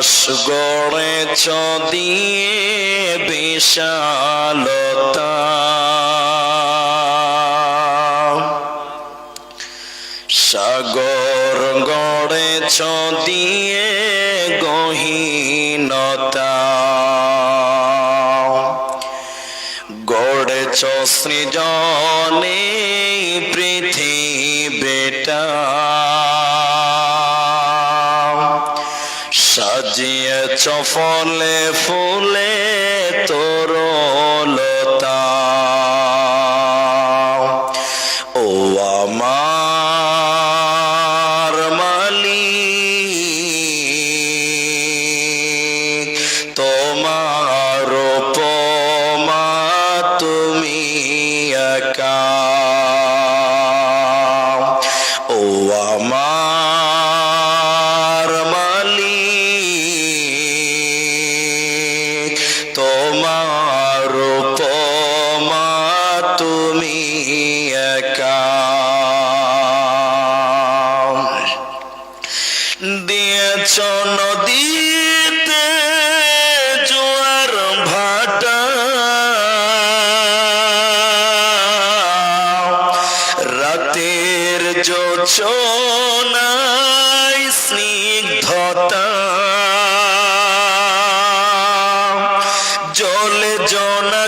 আকাশ দিয়ে বিশালতা। সাগর গড়েছ দিয়ে গহীনতা। গড়েছ সৃজনে পৃথিবীটা। সাজিয়েছ ফুলে ফুলে তোমার উপমা তুমি একা। দিয়েছ নদীতে জোয়ার ভাটা। রাতের যোচনায় স্নিগ্ধতা। জলে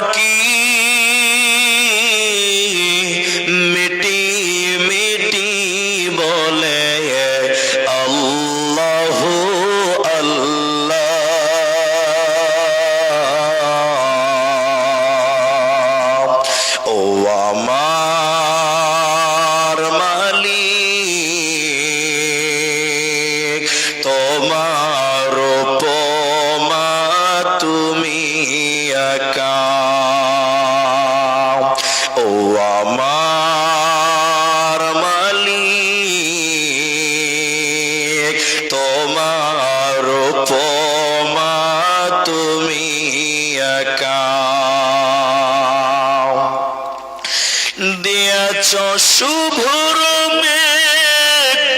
আমার মালিক তোমার উপমা তুমি একা। দিয়াছ শুভর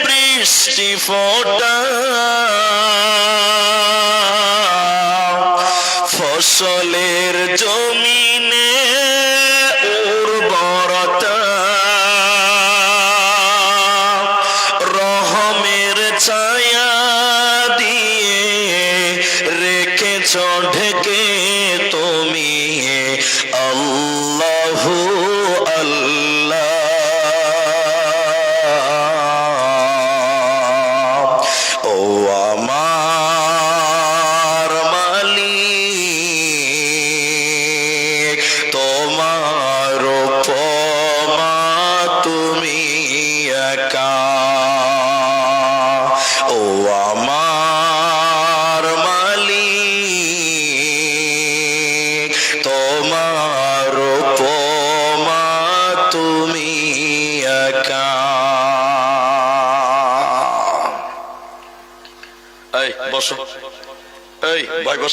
বৃষ্টি ফোটা। ফসলের জমিনে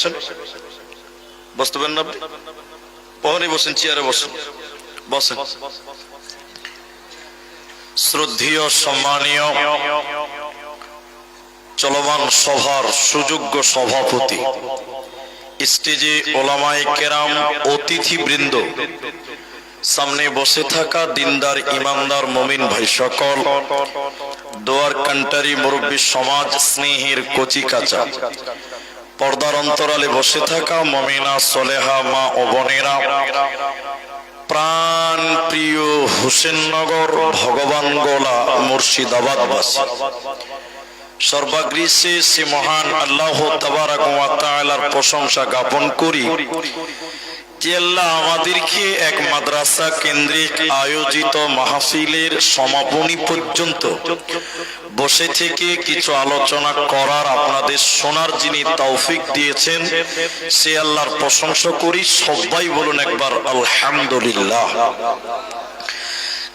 বসেন। বসতে পারেন ওখানে বসেন, চেয়ারে বসেন। বসেন। শ্রদ্ধীয়, সম্মানীয়, চলমান সভার সুযোগ্য সভাপতি, স্টেজে ওলামাই কেরাম অতিথি বৃন্দ সামনে বসে থাকা দিনদার, ইমানদার, মমিন ভাই সকল, দোয়ার কান্টারি মুরব্বী, সমাজ স্নেহের কচি কাচা। পর্দার অন্তরালে বসে থাকা মমিনা, সলেহা, মা ও বোনেরা। প্রাণ প্রিয় হুসেননগর, ভগবান গোলা মুর্শিদাবাদ সর্বাগ্রীষে সে মহান আল্লাহ তাবারাক ওয়া প্রশংসা জ্ঞাপন করি। যে আমাদেরকে এক মাদ্রাসা আয়োজিত সমাপনী পর্যন্ত বসে থেকে কিছু আলোচনা করার আপনাদের যিনি দিয়েছেন প্রশংসা করি, সবাই বলুন একবার আলহামদুলিল্লাহ।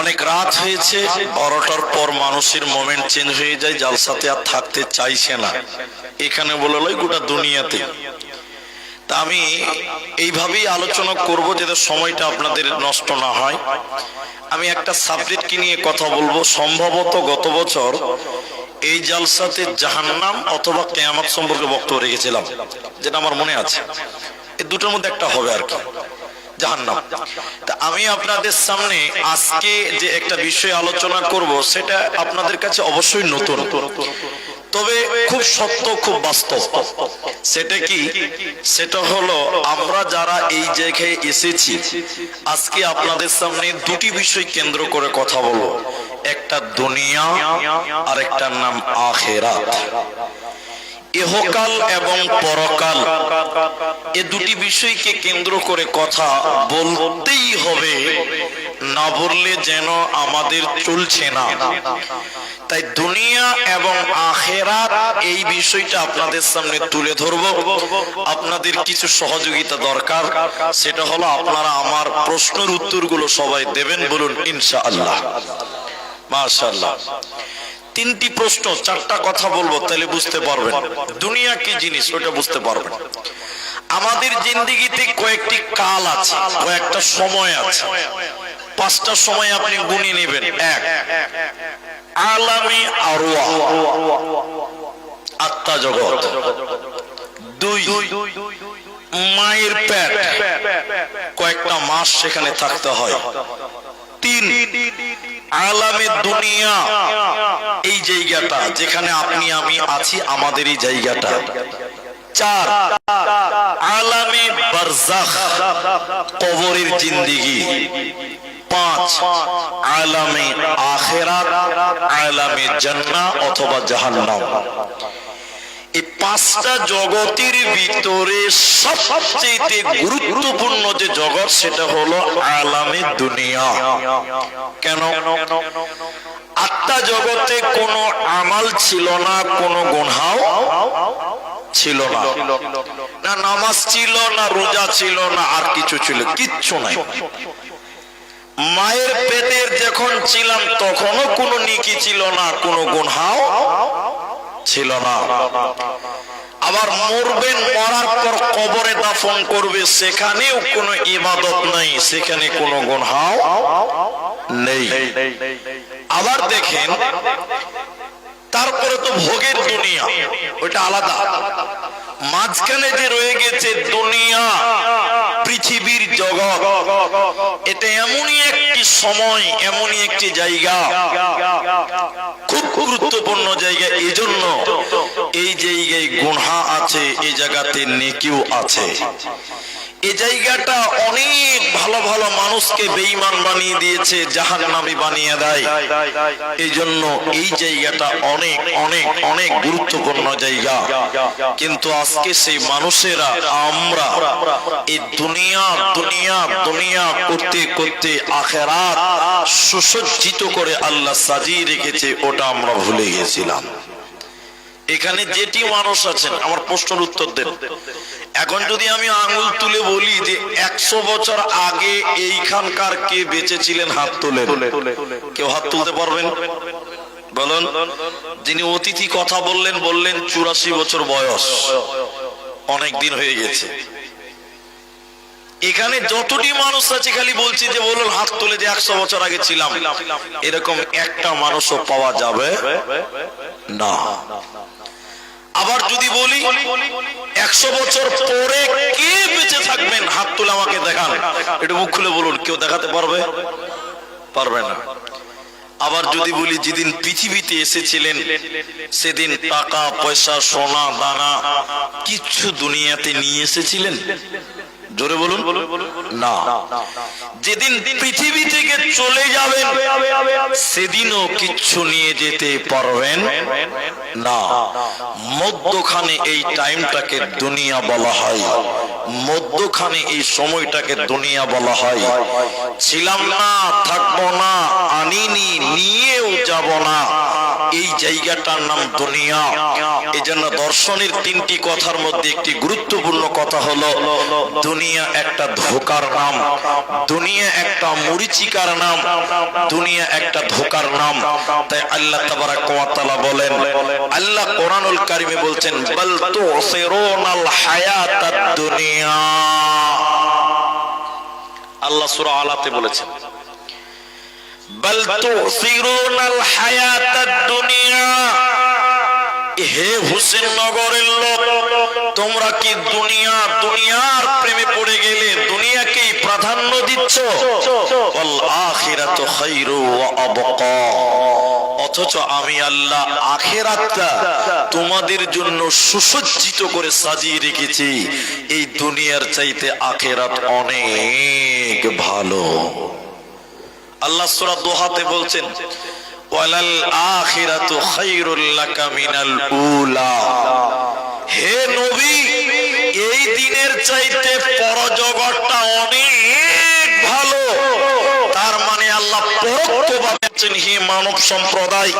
অনেক রাত হয়েছে, বারোটার পর মানুষের মোমেন্ট চেঞ্জ হয়ে যায়, জালসাতে আর থাকতে চাইছে না। এখানে বলে লই গোটা দুনিয়াতে। তা আমি এইভাবেই আলোচনা করব যাতে সময়টা আপনাদের নষ্ট না হয়। আমি একটা সাবজেক্টকে নিয়ে কথা বলব। সম্ভবত গত বছর এই জালসাতে জাহান্নাম অথবা কেয়ামত সম্পর্কে বক্তব্য রেখেছিলাম, যেটা আমার মনে আছে। এই দুটোর মধ্যে একটা হবে আর কি। জাহান্নাম। তা আমি আপনাদের সামনে আজকে যে একটা বিষয় আলোচনা করব, সেটা আপনাদের কাছে অবশ্যই নতুন। তবে খুব সত্য, খুব বাস্তব। সেটা কি? সেটা হলো, আমরা যারা এই জায়গায় এসেছি, আজকে আপনাদের সামনে দুটি বিষয় কেন্দ্র করে কথা বলব। একটা দুনিয়া আর একটার নাম আখেরাত। ইহকাল এবং পরকাল। এ দুটি বিষয়কে কেন্দ্র করে কথা বলতেই হবে, না বললে যেন আমাদের চলছে না। তাই দুনিয়া এবং আখেরাত এই বিষয়টা আপনাদের সামনে তুলে ধরব। আপনাদের কিছু সহযোগিতা দরকার, সেটা হলো আপনারা আমার প্রশ্নের উত্তরগুলো সবাই দেবেন বলুন, ইনশাআল্লাহ। মাশাআল্লাহ। তিনটি প্রশ্ন, চারটা কথা বলব, তাহলে বুঝতে পারবেন। দুনিয়া কি জিনিস ওটা বুঝতে পারবেন। আমাদের জিন্দিগিতে কয়েকটি কাল আছে, কয়েকটা সময় আছে। পাঁচটা সময় আপনি গুনে নেবেন, এক। আলামে আরোয়া আত্মা জগৎ। দুই, মায়ের পেট। কয়েকটা মাস সেখানে থাকতে হয়। তিন আলামে দুনিয়া। এই জায়গাটা যেখানে আপনি, আমি আছি আমাদের এই জায়গাটা। চার, আলামে বারজাখ, কবরের জিন্দিগি। পাঁচ, আলামে আখেরাত, আলামে জান্নাহ অথবা জাহান্নাম। এই পাঁচটা জগতের ভিতরে সবচেয়ে গুরুত্বপূর্ণ যে জগৎ, সেটা হলো আলামে দুনিয়া। কেন? আত্মা জগতে কোনো আমাল ছিল না, কোনো গুনহাও ছিল না। না নামাজ ছিল না, রোজা ছিল না, আর কিছু ছিল, কিচ্ছু নাই। মায়ের পেটের যখন ছিলাম, তখনও কোনো নিকি ছিল না, কোনো গুনহাও ছিল না। আবার মরবেন, মরার পর কবরে দাফন করবে, সেখানেও কোনো ইবাদত নাই, সেখানে কোনো গুনহাও নেই। আবার দেখেন, তারপরে তো ভোগের দুনিয়া ওটা আলাদা। মাঝখানে যে রয়ে গেছে দুনিয়া, পৃথিবীর জগৎ, এটা এমনই একটি সময়, এমনই একটি জায়গা। গুরুত্বপূর্ণ জায়গা এই জন্য এই জায়গায় গুনহা আছে এই জায়গাতে নেকিও আছে। এই জায়গাটা অনেক ভালো ভালো মানুষকে বেঈমান বানিয়ে দিয়েছে জাহান নামে বানিয়ে দেয়। এই জন্য এই জায়গাটা অনেক অনেক অনেক গুরুত্বপূর্ণ জায়গা। কিন্তু আজকে সেই মানুষেরা, আমরা এই দুনিয়া দুনিয়া দুনিয়া করতে করতে আখেরাত সুসজ্জিত করে আল্লাহ সাজিয়ে রেখেছে, ওটা আমরা ভুলে গেছিলাম। এখানে যেটি মানুষ আছেন, আমার প্রশ্নের উত্তর দেন। এখন যদি আমি আঙুল তুলে বলি যে একশো বছর আগে এইখানকার কে বেঁচে ছিলেন হাত তুলে কেউ হাত তুলতে পারবেন? বলুন, যিনি অতিথি কথা বললেন বললেন চুরাশি বছর বয়স। অনেক দিন হয়ে গেছে। এখানে যতটি মানুষ আছে, খালি বলছি যে বলুন, হাত তুলে যে একশো বছর আগে ছিলাম। এরকম একটা মানুষও পাওয়া যাবে না। একশো বছর পরে কে বেঁচে থাকবেন? হাত তুলে আমাকে দেখান। একটু মুখ খুলে বলুন, কেউ দেখাতে পারবে? পারবে না। আবার যদি বলি, যেদিন পৃথিবীতে এসেছিলেন, সেদিন টাকা, পয়সা, সোনা, দানা কিচ্ছু দুনিয়াতে নিয়ে এসেছিলেন? জোরে বলুন। না। যেদিন পৃথিবী থেকে চলে যাবেন, সেদিনও কিচ্ছু নিয়ে যেতে পারবেন না। মধ্যখানে এই টাইমটাকে দুনিয়া বলা হয়। মধ্যখানে এই সময়টাকে দুনিয়া বলা হয়। ছিলাম না, থাকব না, আনিনি, নিয়েও যাব না। এই জায়গাটার নাম দুনিয়া। এই জন্য দর্শনের তিনটি কথার মধ্যে একটি গুরুত্বপূর্ণ কথা হলো, দুনিয়া একটা ধোকার নাম, দুনিয়া একটা মরিচিকার নাম, দুনিয়া একটা ধোকার নাম। তাই আল্লাহ তাবারাক ওয়া তাআলা বলেন, আল্লাহ কোরআনুল কারিমে বলছেন, বাল তুসিরুনাল হায়াতাদ দুনিয়া। আল্লাহ সূরা আলাতে বলেছেন বাল তুসিরুনাল হায়াতাদ দুনিয়া। হে হুসেন নগরের লোক, তোমরা কি দুনিয়া, দুনিয়ার প্রেমে পড়ে গেলে দুনিয়াকেই প্রাধান্য দিচ্ছ? ওয়াল আখিরাতু খায়রু ওয়া আবকা। অথচ আমি আল্লাহ আখেরাতটা তোমাদের জন্য সুসজ্জিত করে সাজিয়ে রেখেছি। এই দুনিয়ার চাইতে আখেরাত অনেক ভালো। আল্লাহ সূরা দোহাতে বলছেন ওয়ালাল আখিরাতু খায়রুল লাকা মিনাল উলা। হে নবী এই দিনের চাইতে পরজগৎটা অনেক ভালো। তার মানে আল্লাহ পরোক্ষভাবে বলছেন, হে মানব সম্প্রদায়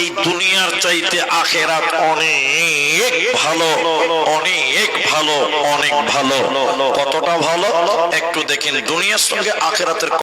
এই দুনিয়ার চাইতে আখেরাত অনেক ভালো অনেক ভালো অনেক ভালো। কতটা ভালো? একটু দেখেন দুনিয়ার সঙ্গে আখেরাতের